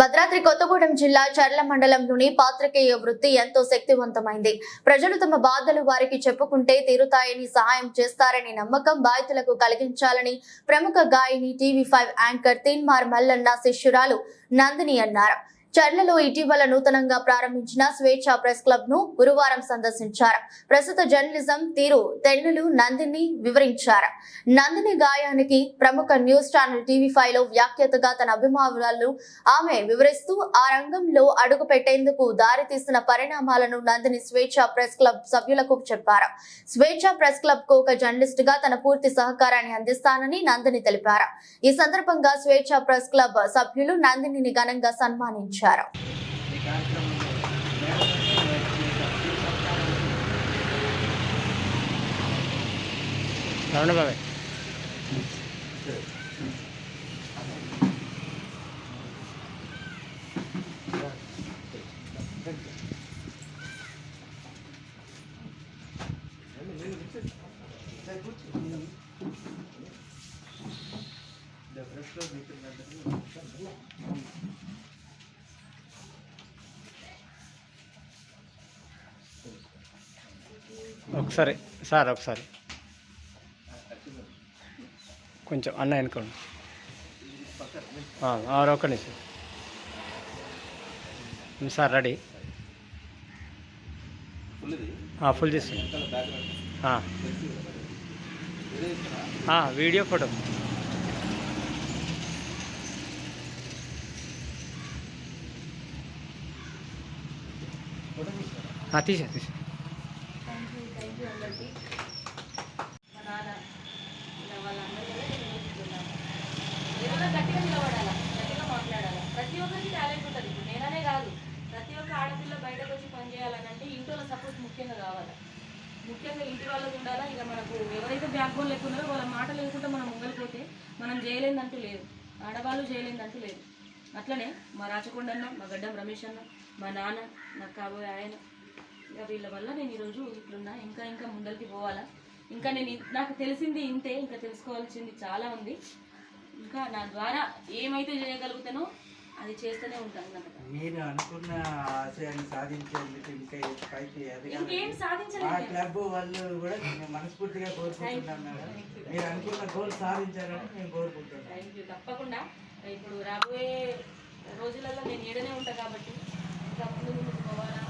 భద్రాద్రి కొత్తగూడెం జిల్లా చర్ల మండలంలోని పాత్రికేయ వృత్తి ఎంతో శక్తివంతమైంది. ప్రజలు తమ బాధలు వారికి చెప్పుకుంటే తీరుతాయని సహాయం చేస్తారని నమ్మకం బాధితులకు కలిగించాలని ప్రముఖ గాయని TV five anchor Teenmaar Mallanna శిష్యురాలు Nandini అన్నారు. చర్లలో ఇటీవల నూతనంగా ప్రారంభించిన స్వేచ్ఛ ప్రెస్ క్లబ్ను గురువారం సందర్శించారు. ప్రస్తుత జర్నలిజం తీరు తెన్నులు నందిని వివరించారు. నందిని గాయానికి ప్రముఖ న్యూస్ ఛానల్ టీవీ ఫైవ్లో వ్యాఖ్యతగా తన అభిమానులు ఆమె వివరిస్తూ ఆ రంగంలో అడుగు పెట్టేందుకు దారితీస్తున్న పరిణామాలను నందిని స్వేచ్ఛ ప్రెస్ క్లబ్ సభ్యులకు చెప్పారు. స్వేచ్ఛ ప్రెస్ క్లబ్కు ఒక జర్నలిస్ట్గా తన పూర్తి సహకారాన్ని అందిస్తానని నందిని తెలిపారు. ఈ సందర్భంగా స్వేచ్ఛ ప్రెస్ క్లబ్ సభ్యులు నందినిని ఘనంగా సన్మానించారు. ఈ కార్యక్రమంలో రమణ బాబాయ్ ఒకసారి సార్ ఒకసారి. కొంచెం అన్న వెనుకోండి. ఆరు ఒక్క నిమిషం. Sir ready. ఫుల్ తీసుకోండి. Video photo. తీసా తీసా తీసా మా నాన్న ఇలా వాళ్ళందరూ నేను నేర్చుకున్నాను. ఏదైనా గట్టిగా నిలబడాలా గట్టిగా మాట్లాడాలా ప్రతి ఒక్కరికి టాలెంట్ ఉంటుంది ఇప్పుడు నేననే కాదు ప్రతి ఒక్క ఆడపిల్ల బయటకు వచ్చి పని చేయాలనంటే ఇంట్లో సపోర్ట్ ముఖ్యంగా కావాలి ముఖ్యంగా ఇంటి వాళ్ళకు ఉండాలా ఇక మనకు ఎవరైతే బ్యాక్ బోన్ లేకున్నారో వాళ్ళ మాట లేకుండా మనం ముంగలిపోతే మనం చేయలేదంటూ లేదు ఆడవాళ్ళు చేయలేదంటూ లేదు అట్లనే మా రాచకొండ అన్న మా గడ్డం రమేష్ అన్న మా నాన్న నాకు కాబోయే ఆయన వీళ్ళ వల్ల నేను ఈరోజు ఇట్లున్నా. ఇంకా ఇంకా ముందరికి పోవాలా? ఇంకా నేను నాకు తెలిసింది ఇంతే ఇంకా తెలుసుకోవాల్సింది చాలా ఉంది. ఇంకా నా ద్వారా ఏమైతే చేయగలుగుతానో అది చేస్తూనే ఉంటాను మీరు అనుకున్న ఆశయాన్ని సాధించేందుకు ఇంకా పైకి ఎదగాలి ఇంకేం ఆ సాధించలేదు. క్లబ్ వాళ్ళు కూడా మేము మనస్ఫూర్తిగా కోరుకుంటున్నాం మేడం. మీరు అనుకున్న గోల్ సాధించాలని మేము కోరుకుంటున్నాం థ్యాంక్ యూ తప్పకుండా. ఇప్పుడు రాబోయే రోజులలో నేను ఏడనే ఉంటా కాబట్టి ఇంకా ముందు ముందుకు పోవాలా?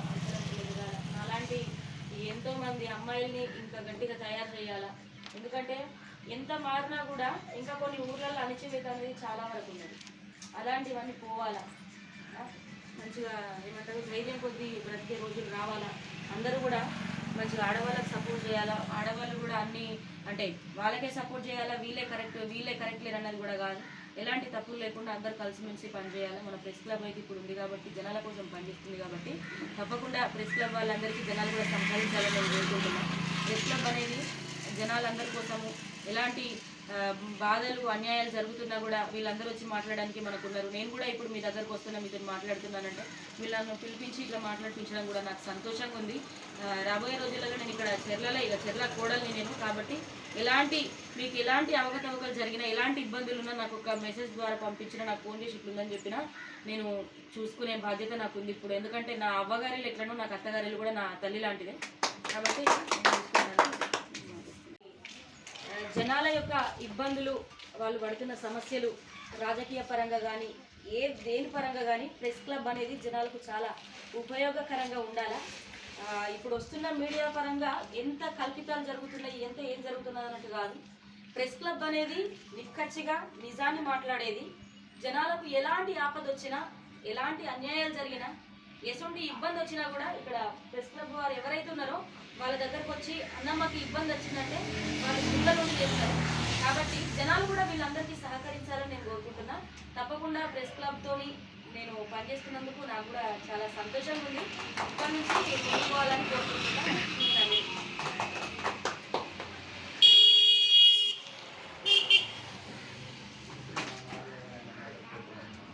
ఎంతో మంది అమ్మాయిల్ని ఇంకా గట్టిగా తయారు చేయాలా? ఎందుకంటే ఎంత మారినా కూడా ఇంకా కొన్ని ఊర్లలో అణచివేత అనేది చాలా వరకు ఉన్నది. అలాంటివన్నీ పోవాలా? మంచిగా ఏమంటారు? ధైర్యం కొద్దీ బ్రతికే రోజులు రావాలా? అందరూ కూడా మంచిగా ఆడవాళ్ళకి సపోర్ట్ చేయాలా? ఆడవాళ్ళు కూడా అన్నీ అంటే వాళ్ళకే సపోర్ట్ చేయాలా? వీళ్ళే కరెక్ట్ వీళ్ళే కరెక్ట్ లేరు అన్నది కూడా కాదు. ఎలాంటి తప్పులు లేకుండా అందరు కలిసిమెలిసి పనిచేయాలి మన ప్రెస్ క్లబ్ అయితే ఇప్పుడు ఉంది కాబట్టి జనాల కోసం పనిచేస్తుంది కాబట్టి తప్పకుండా ప్రెస్ క్లబ్ వాళ్ళందరికీ జనాలు కూడా సంపాదించాలని నేను కోరుకుంటున్నాను. ప్రెస్ క్లబ్ అనేది జనాలందరి కోసము ఎలాంటి బాధలు అన్యాయాలు జరుగుతున్నా కూడా వీళ్ళందరూ వచ్చి మాట్లాడడానికి మనకున్నారు. నేను కూడా ఇప్పుడు మీ దగ్గరకు వస్తున్నా మీతో మాట్లాడుతున్నానంటే వీళ్ళను పిలిపించి ఇట్లా మాట్లాడిపించడం కూడా నాకు సంతోషంగా ఉంది. రాబోయే రోజులలో నేను ఇక్కడ చెర్లలో ఇక చెర్ల కోడల్ని నేను కాబట్టి ఎలాంటి మీకు ఎలాంటి అవకతవకలు జరిగినా ఎలాంటి ఇబ్బందులు ఉన్నా నాకు ఒక మెసేజ్ ద్వారా పంపించినా నాకు ఫోన్ చేసి ఇట్లుందని చెప్పిన నేను చూసుకునే బాధ్యత నాకు ఉంది ఇప్పుడు. ఎందుకంటే నా అవ్వగారిలు ఎట్లనో నాకు అత్తగారిలు కూడా నా తల్లి లాంటిదే. కాబట్టి జనాల యొక్క ఇబ్బందులు వాళ్ళు పడుతున్న సమస్యలు రాజకీయ పరంగా కానీ ఏ దేని పరంగా కానీ ప్రెస్ క్లబ్ అనేది జనాలకు చాలా ఉపయోగకరంగా ఉండాలా? ఇప్పుడు వస్తున్న మీడియా పరంగా ఎంత కల్పితాలు జరుగుతున్నాయి ఎంత ఏం జరుగుతున్నది అన్నట్టు కాదు. ప్రెస్ క్లబ్ అనేది నిక్కచ్చిగా నిజాన్ని మాట్లాడేది. జనాలకు ఎలాంటి ఆపద వచ్చినా ఎలాంటి అన్యాయాలు జరిగినా ఎటువంటి ఇబ్బంది వచ్చినా కూడా ఇక్కడ ప్రెస్ క్లబ్ వారు ఎవరైతే ఉన్నారో వాళ్ళ దగ్గరకు వచ్చి అన్నమ్మకి మాకు ఇబ్బంది వచ్చిందంటే వాళ్ళు గుళ్ళ నుండి చేస్తారు కాబట్టి జనాలు కూడా వీళ్ళందరికీ సహకరించాలని నేను కోరుకుంటున్నా. తప్పకుండా ప్రెస్ క్లబ్తో నేను పనిచేస్తున్నందుకు నాకు కూడా చాలా సంతోషంగా ఉంది. ఇప్పటి నుంచి వెళ్ళిపోవాలని కోరుకుంటున్నాను